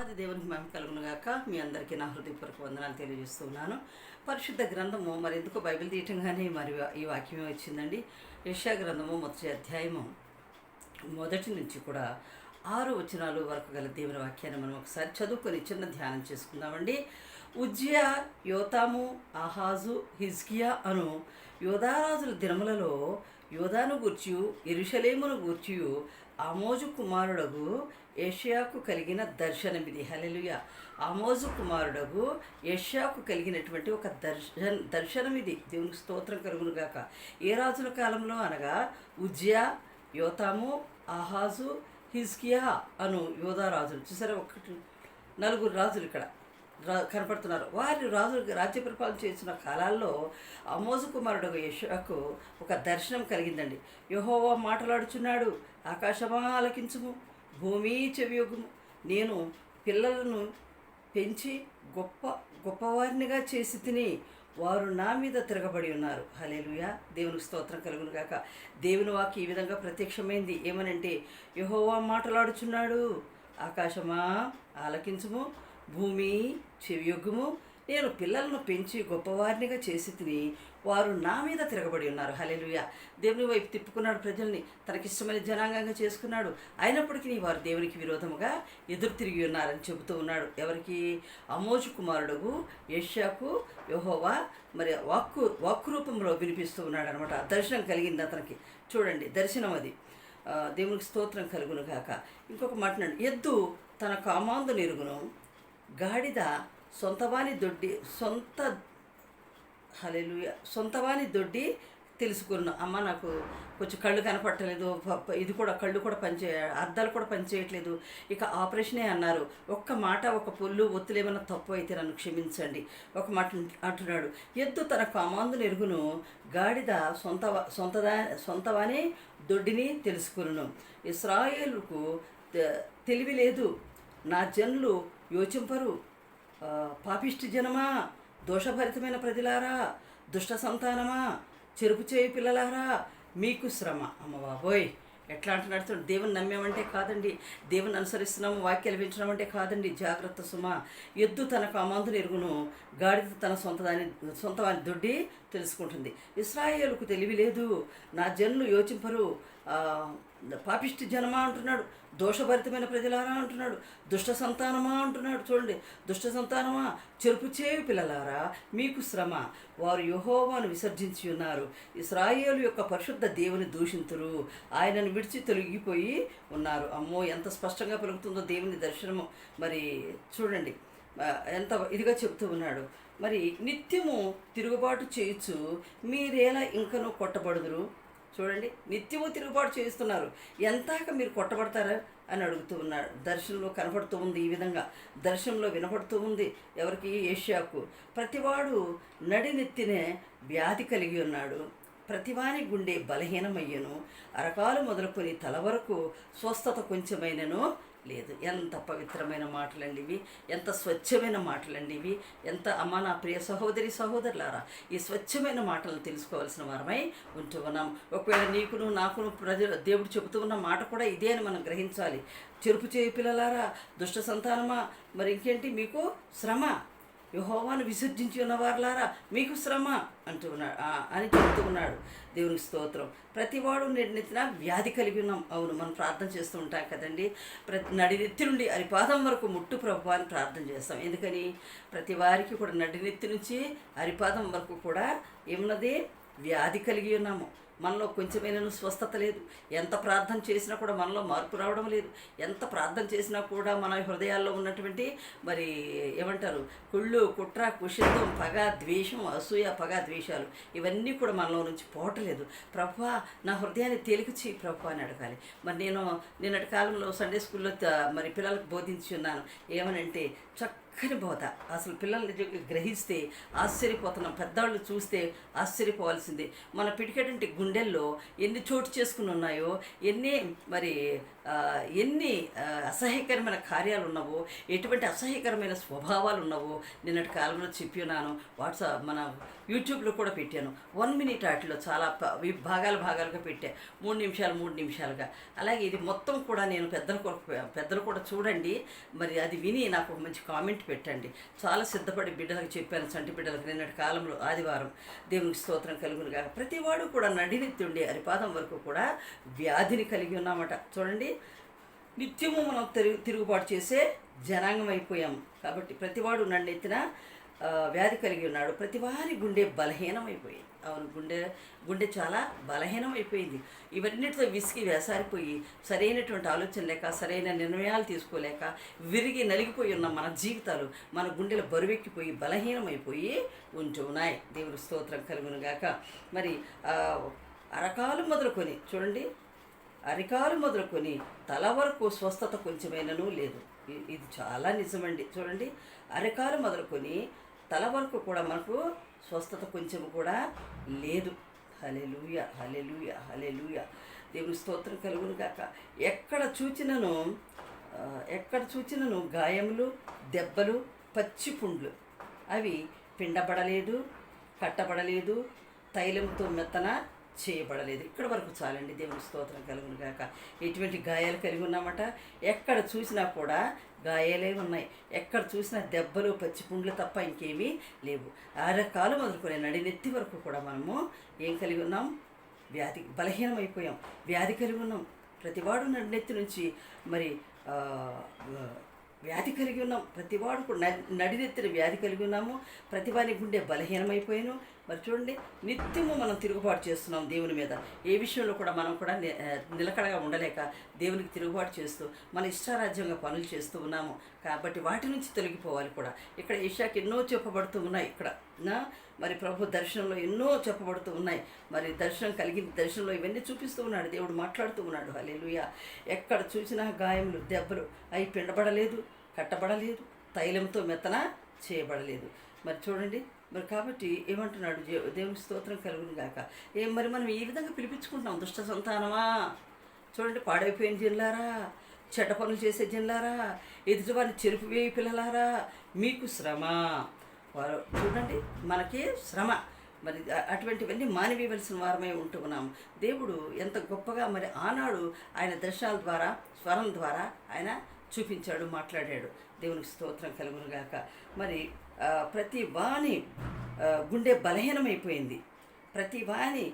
అది దేవునికి మేము కలుగును గాక. మీ అందరికీ నా హృదయపూర్వక వందనాలు తెలియజేస్తున్నాను. పరిశుద్ధ గ్రంథము మరి ఎందుకు బైబిల్ తీయటంగానే మరి ఈ వాక్యమే వచ్చిందండి. యశా గ్రంథము మొదటి అధ్యాయము మొదటి నుంచి కూడా ఆరు వచనాలు వరకు గల దేవుని వాక్యాన్ని మనం ఒకసారి చదువుకొని చిన్న ధ్యానం చేసుకుందామండి. ఉజ్జియా యోతాము ఆహాజు హిజ్కియా అను యోధారాజుల దినములలో యోధాను గూర్చియు ఎరుషలేమును గూర్చియు ఆమోజు కుమారుడగు ఏషియాకు కలిగిన దర్శనమిది. హలెలుయ ఆమోజు కుమారుడగు ఏషియాకు కలిగినటువంటి ఒక దర్శన దర్శనమిది. దేవునికి స్తోత్రం కలుగునుగాక ఏ రాజుల కాలంలో అనగా ఉజ్యా యోతాము ఆహాజు హిజ్కియా అను యోధా రాజులు. చూసారా? ఒకటి నలుగురు రాజులు ఇక్కడ. కనపడుతున్నారు. వారి రాజు రాజ్య పరిపాలన చేసిన కాలాల్లో అమోజు కుమారుడు యశకు ఒక దర్శనం కలిగిందండి. యహోవా మాట్లాడుచున్నాడు ఆకాశమా ఆలకించుము భూమి చెవియొగుము నేను పిల్లలను పెంచి గొప్ప గొప్పవారినిగా చేసి తిని వారు నా మీద తిరగబడి ఉన్నారు. హలేలుయ దేవునికి స్తోత్రం కలుగును కాక దేవుని వాకి ఈ విధంగా ప్రత్యక్షమైంది. ఏమనంటే యహోవా మాట్లాడుచున్నాడు ఆకాశమా ఆలకించుము భూమి చెవియొగ్గుము నేను పిల్లలను పెంచి గొప్పవారినిగా చేసి తిని వారు నా మీద తిరగబడి ఉన్నారు. హలెలుయ దేవుని వైపు తిప్పుకున్నాడు ప్రజల్ని. తనకిష్టమైన జనాంగంగా చేసుకున్నాడు. అయినప్పటికీ వారు దేవునికి విరోధముగా ఎదురు తిరిగి ఉన్నారని చెబుతూ ఉన్నాడు. ఎవరికి? అమోజు కుమారుడుగు యష్యాకు యహోవా మరి వాక్కు వాక్కు రూపంలో వినిపిస్తూ ఉన్నాడు అనమాట దర్శనం కలిగింది అతనికి. చూడండి దర్శనం అది. దేవునికి స్తోత్రం కలుగును కాక ఇంకొక మాట్లాడు ఎద్దు తన కామాందు నిరుగును గాడిద సొంతవాని దొడ్డి సొంత హలేలు సొంతవాని దొడ్డి తెలుసుకున్నాను అమ్మ నాకు కొంచెం కళ్ళు కనపట్టలేదు. ప- ఇది కూడా కళ్ళు కూడా పనిచే అద్దాలు కూడా పనిచేయట్లేదు. ఇక ఆపరేషనే అన్నారు. ఒక్క మాట ఒక పొల్లు ఒత్తులేమన్నా తప్పు అయితే నన్ను క్షమించండి. ఒక మాట అంటున్నాడు. ఎద్దు తన కామాందు ఎరుగును గాడిద సొంత సొంతదా సొంతవాని దొడ్డిని తెలుసుకును. ఇస్రాయేలుకు తెలివి లేదు. నా జన్లు యోచింపరు. పాపిష్టి జనమా దోషభరితమైన ప్రజలారా దుష్ట సంతానమా చెరుపు చేయి పిల్లలారా మీకు శ్రమ. అమ్మ బాబోయ్ ఎట్లా అంటున్నాడు దేవుని నమ్మేమంటే కాదండి దేవుని అనుసరిస్తున్నాము వాక్యాలు వింటున్నామంటే కాదండి జాగ్రత్త సుమ. ఎద్దు తనకు అమాంతుని ఎరుగును గాడిద తన సొంత దాని సొంత వాని దొడ్డి తెలుసుకుంటుంది. ఇస్రాయేలుకు తెలివి లేదు నా జన్లు యోచింపరు పాపిష్టి జనమా అంటున్నాడు దోషభరితమైన ప్రజలారా అంటున్నాడు దుష్ట సంతానమా అంటున్నాడు చూడండి. దుష్ట సంతానమా? చెరుపు చేవి పిల్లలారా మీకు శ్రమ. వారు యహోవాను విసర్జించి ఉన్నారు. ఇస్రాయేలు యొక్క పరిశుద్ధ దేవుని దూషింతురు. ఆయనను విడిచి తొలగిపోయి ఉన్నారు. అమ్మో ఎంత స్పష్టంగా పెరుగుతుందో దేవుని దర్శనము. మరి చూడండి ఎంత ఇదిగా చెప్తూ ఉన్నాడు. మరి నిత్యము తిరుగుబాటు చేయొచ్చు మీరేలా ఇంకనూ కొట్టబడుదురు? చూడండి నిత్యము తిరుగుబాటు చేస్తున్నారు ఎంతాక మీరు కొట్టబడతారా అని అడుగుతూ ఉన్నాడు దర్శనంలో కనపడుతూ ఉంది ఈ విధంగా. దర్శనంలో వినపడుతూ ఉంది ఎవరికి? ఏషియాకు. ప్రతివాడు నడినెత్తినే వ్యాధి కలిగి ఉన్నాడు. ప్రతివాని గుండె బలహీనమయ్యను. అరకాలు మొదలుకొని తల వరకు స్వస్థత కొంచెమైనను లేదు. ఎంత పవిత్రమైన మాటలండి ఇవి. ఎంత స్వచ్ఛమైన మాటలండి ఇవి. ఎంత అమ్మ నా ప్రియ సహోదరి సహోదరులారా ఈ స్వచ్ఛమైన మాటలను తెలుసుకోవాల్సిన వారమై ఉంటూ ఉన్నాం. ఒకవేళ నీకును నాకును ప్రజలు దేవుడు చెబుతూ ఉన్న మాట కూడా ఇదే అని మనం గ్రహించాలి. చెరుపు చేయి పిల్లలారా దుష్ట సంతానమా? మరి ఇంకేంటి? మీకు శ్రమ. యహోవాను విసర్జించి ఉన్నవారులారా మీకు శ్రమ అంటూ ఉన్నాడు అని చెప్తూ ఉన్నాడు. దేవునికి స్తోత్రం. ప్రతివాడు నెత్తిన వ్యాధి కలిగి ఉన్నాం. అవును మనం ప్రార్థన చేస్తూ ఉంటాం కదండి. ప్రతి నడినెత్తి నుండి అరిపాదం వరకు ముట్టు ప్రభు అని ప్రార్థన చేస్తాం. ఎందుకని? ప్రతి వారికి కూడా నడినెత్తి నుంచి అరిపాదం వరకు కూడా ఏమున్నది? వ్యాధి కలిగి ఉన్నాము. మనలో కొంచెమైనా స్వస్థత లేదు. ఎంత ప్రార్థన చేసినా కూడా మనలో మార్పు రావడం లేదు. ఎంత ప్రార్థన చేసినా కూడా మన హృదయాల్లో ఉన్నటువంటి మరి ఏమంటారు? కుళ్ళు కుట్ర కుషిత్వం పగ ద్వేషం అసూయ పగ ద్వేషాలు ఇవన్నీ కూడా మనలో నుంచి పోవట్లేదు. ప్రభా నా హృదయాన్ని తేలిక చేయి ప్రభు అని అడగాలి. మరి నేను నిన్నటి కాలంలో సండే స్కూల్లో మరి పిల్లలకు బోధించి ఉన్నాను. ఏమనంటే చక్కని బోధ అసలు పిల్లల్ని గ్రహిస్తే ఆశ్చర్యపోతున్నాం పెద్దవాళ్ళు చూస్తే ఆశ్చర్యపోవాల్సిందే. మన పిడికెటంటి గుండెల్లో ఎన్ని చోటు చేసుకుని ఉన్నాయో ఎన్ని మరి ఎన్ని అసహ్యకరమైన కార్యాలు ఉన్నావో ఎటువంటి అసహ్యకరమైన స్వభావాలు ఉన్నావో నిన్నటి కాలంలో చెప్పి ఉన్నాను. వాట్సాప్ మన యూట్యూబ్లో కూడా పెట్టాను. వన్ మినిట్ వాటిలో చాలా భాగాలు భాగాలుగా పెట్టా. మూడు నిమిషాలు మూడు నిమిషాలుగా. అలాగే ఇది మొత్తం కూడా నేను పెద్దలు కొరకు పెద్దలు కూడా చూడండి. మరి అది విని నాకు మంచి కామెంట్ పెట్టండి. చాలా సిద్ధపడి బిడ్డలకు చెప్పాను చంటి బిడ్డలకు నిన్నటి కాలంలో ఆదివారం దేవునికి స్తోత్రం కలుగునుగా ప్రతివాడు కూడా నడినెత్తుండి అరిపాదం వరకు కూడా వ్యాధిని కలిగి ఉన్నామట. చూడండి నిత్యము మనం తిరుగు తిరుగుబాటు చేసే జనాంగం అయిపోయాం. కాబట్టి ప్రతివాడు నన్నెత్తిన వ్యాధి కలిగి ఉన్నాడు. ప్రతివారి గుండె బలహీనమైపోయింది. అవును గుండె గుండె చాలా బలహీనం అయిపోయింది. ఇవన్నిటితో విసిగి వేసారిపోయి సరైనటువంటి ఆలోచన లేక సరైన నిర్ణయాలు తీసుకోలేక విరిగి నలిగిపోయి ఉన్న మన జీవితాలు మన గుండెలు బరువెక్కిపోయి బలహీనమైపోయి ఉంటున్నాయి దేవుడి స్తోత్రం కలుగునుగాక మరి అరకాలు మొదలుకొని చూడండి అరికాలు మొదలుకొని తల వరకు స్వస్థత కొంచెమైనను లేదు. ఇది చాలా నిజమండి. చూడండి అరికాలు మొదలుకొని తల వరకు కూడా మనకు స్వస్థత కొంచెం కూడా లేదు. హలెలుయ హలెలుయ హలెలుయ దేవుని స్తోత్రం కలుగును కాక ఎక్కడ చూచినను ఎక్కడ చూచినను గాయములు దెబ్బలు పచ్చి పుండ్లు. అవి పిండబడలేదు కట్టబడలేదు తైలంతో మెత్తన చేయబడలేదు. ఇక్కడ వరకు చాలండి. దేవుని స్తోత్రం కలుగును కాక ఎటువంటి గాయాలు కలిగి ఉన్నామట? ఎక్కడ చూసినా కూడా గాయాలే ఉన్నాయి. ఎక్కడ చూసినా దెబ్బలు పచ్చిపుండ్లు తప్ప ఇంకేమీ లేవు. అరకాలు మొదలుకొని నడినెత్తి వరకు కూడా మనము ఏం కలిగి ఉన్నాం? వ్యాధి బలహీనమైపోయాం. వ్యాధి కలిగి ఉన్నాం. ప్రతివాడు నడినెత్తి నుంచి మరి వ్యాధి కలిగి ఉన్నాం. ప్రతివాడు కూడా నడినెత్తిన వ్యాధి కలిగి ఉన్నాము. ప్రతివాని గుండె బలహీనమైపోయాను. మరి చూడండి నిత్యము మనం తిరుగుబాటు చేస్తున్నాం దేవుని మీద. ఏ విషయంలో కూడా మనం కూడా నిలకడగా ఉండలేక దేవునికి తిరుగుబాటు చేస్తూ మన ఇష్టారాజ్యంగా పనులు చేస్తూ ఉన్నాము. కాబట్టి వాటి నుంచి తొలగిపోవాలి కూడా. ఇక్కడ ఏషియాకి ఎన్నో చెప్పబడుతూ ఉన్నాయి ఇక్కడ నా? మరి ప్రభు దర్శనంలో ఎన్నో చెప్పబడుతూ ఉన్నాయి. మరి దర్శనం కలిగిన దర్శనంలో ఇవన్నీ చూపిస్తూ ఉన్నాడు. దేవుడు మాట్లాడుతూ ఉన్నాడు. హలేలుయ ఎక్కడ చూసినా గాయములు దెబ్బలు అవి పిండబడలేదు కట్టబడలేదు తైలంతో మెత్తన చేయబడలేదు. మరి చూడండి మరి కాబట్టి ఏమంటున్నాడు దేవుని స్తోత్రం కలుగుని కాక ఏం మరి మనం ఈ విధంగా పిలిపించుకుంటున్నాం? దుష్ట సంతానమా? చూడండి పాడైపోయిన జిల్లారా చెడ్డ పనులు చేసే జిల్లారా ఎదుటివారిని చెరుపు వేయి పిల్లలారా? మీకు శ్రమ. వారు చూడండి మనకే శ్రమ. మరి అటువంటివన్నీ మానివేయవలసిన వారమై ఉంటున్నాము దేవుడు ఎంత గొప్పగా మరి ఆనాడు ఆయన దర్శనాల ద్వారా స్వరం ద్వారా ఆయన చూపించాడు మాట్లాడాడు. దేవునికి స్తోత్రం కలుగునుగాక మరి ప్రతి వాణి గుండె బలహీనమైపోయింది. ప్రతి వాణి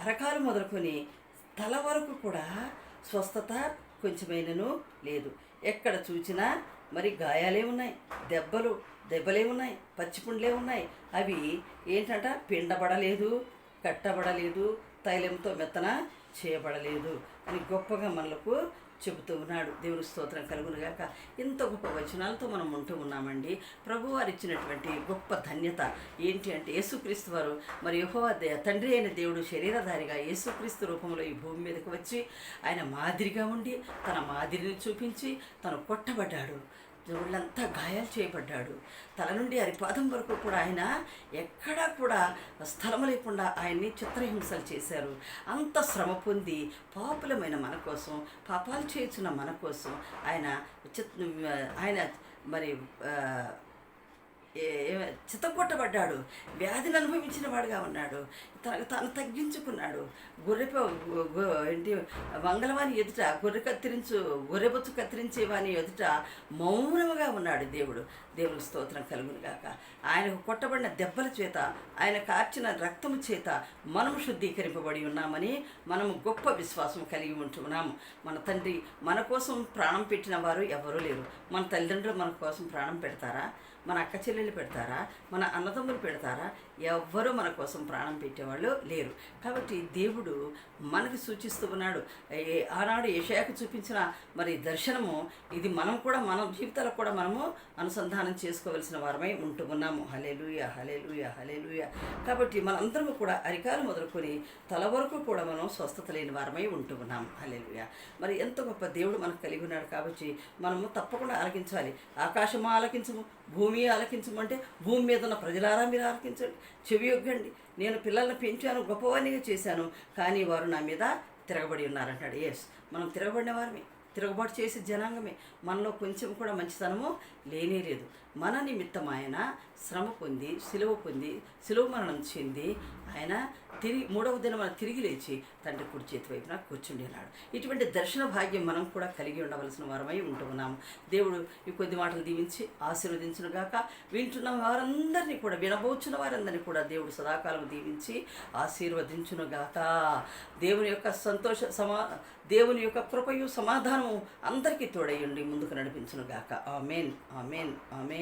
అరకాలు మొదలుకొని తల వరకు కూడా స్వస్థత కొంచెమైనను లేదు. ఎక్కడ చూసినా మరి గాయాలే ఉన్నాయి దెబ్బలు దెబ్బలే ఉన్నాయి పచ్చిపుండ్లే ఉన్నాయి. అవి ఏంటంట? పిండబడలేదు కట్టబడలేదు తైలంతో మెత్తన చేయబడలేదు అని గొప్పగా మనలకు చెబుతూ ఉన్నాడు. దేవుని స్తోత్రం కలుగునుగాక ఇంత గొప్ప వచనాలతో మనం ఉంటూ ఉన్నామండి. ప్రభువారు ఇచ్చినటువంటి గొప్ప ధన్యత ఏంటి అంటే యేసుక్రీస్తు వారు మరి యెహోవా తండ్రి అయిన దేవుడు శరీరధారిగా యేసుక్రీస్తు రూపంలో ఈ భూమి మీదకి వచ్చి ఆయన మాదిరిగా ఉండి తన మాదిరిని చూపించి తను కొట్టబడ్డాడు. జోళ్ళంతా గాయాలు చేయబడ్డాడు. తల నుండి అరిపాదం వరకు కూడా ఆయన ఎక్కడా కూడా స్థలం లేకుండా ఆయన్ని చిత్రహింసలు చేశారు. అంత శ్రమ పొంది పాపులమైన మన కోసం పాపాలు చేయుచున్న మన కోసం ఆయన చిత్ ఆయన మరి చిత్తగొట్టబడ్డాడు వ్యాధిని అనుభవించిన వాడుగా ఉన్నాడు. తనకు తాను తగ్గించుకున్నాడు. గొర్రెప ఏంటి మంగళవాని ఎదుట గొర్రె కత్తిరించు గొర్రెబొచ్చు కత్తిరించేవాని ఎదుట మౌనముగా ఉన్నాడు దేవుడు. దేవుని స్తోత్రం కలుగును గాక. ఆయనకు కొట్టబడిన దెబ్బల చేత ఆయన కార్చిన రక్తము చేత మనము శుద్ధీకరింపబడి ఉన్నామని మనము గొప్ప విశ్వాసం కలిగి ఉంటున్నాము. మన తండ్రి మన కోసం ప్రాణం పెట్టిన వారు ఎవరూ లేరు. మన తల్లిదండ్రులు మన కోసం ప్రాణం పెడతారా? మన అక్క చెల్లెళ్ళు పెడతారా? మన అన్నదమ్ములు పెడతారా? ఎవ్వరూ మన కోసం ప్రాణం పెట్టేవాళ్ళు లేరు. కాబట్టి దేవుడు మనకి సూచిస్తూ ఉన్నాడు. ఆనాడు ఏషయాకు చూపించిన మరి దర్శనము ఇది మనం కూడా మన జీవితాలకు కూడా మనము అనుసంధానం చేసుకోవలసిన వారమై ఉంటూ ఉన్నాము. హలేలుయ హలేలుయ హలేలుయ కాబట్టి మనందరము కూడా అరికాలు మొదలుకొని తల వరకు కూడా మనం స్వస్థత లేని వారమై ఉంటూ ఉన్నాము. హలేలుయ మరి ఎంత గొప్ప దేవుడు మనకు కలిగి ఉన్నాడు కాబట్టి మనము తప్పకుండా ఆలకించాలి. ఆకాశము ఆలకించము భూమి భూమి ఆలకించమంటే భూమి మీద ఉన్న ప్రజలారా మీరు ఆలకించండి. చెవి యొగ్గండి నేను పిల్లల్ని పెంచాను గొప్పవాణిగా చేశాను. కానీ వారు నా మీద తిరగబడి ఉన్నారంటాడు ఎస్ మనం తిరగబడిన వారమే. తిరగబాటు చేసే జనాంగమే. మనలో కొంచెం కూడా మంచితనము లేనే లేదు. మన నిమిత్తం ఆయన శ్రమ పొంది సిలువ పొంది సిలువ మరణం చెంది ఆయన తిరిగి మూడవ దినం మనం తిరిగి లేచి తండ్రి కుడి చేతి వైపున కూర్చుండి ఉన్నాడు. ఇటువంటి దర్శన భాగ్యం మనం కూడా కలిగి ఉండవలసిన వారమై ఉంటున్నాము దేవుడు ఈ కొద్ది మాటలు దీవించి ఆశీర్వదించును గాక. వింటున్న వారందరినీ కూడా వినబోచున్న వారందరినీ కూడా దేవుడు సదాకాలం దీవించి ఆశీర్వదించును గాక. దేవుని యొక్క సంతోష సమా దేవుని యొక్క కృపయు సమాధానము అందరికీ తోడయ్యండి ముందుకు నడిపించును గాక. Amen amen amen.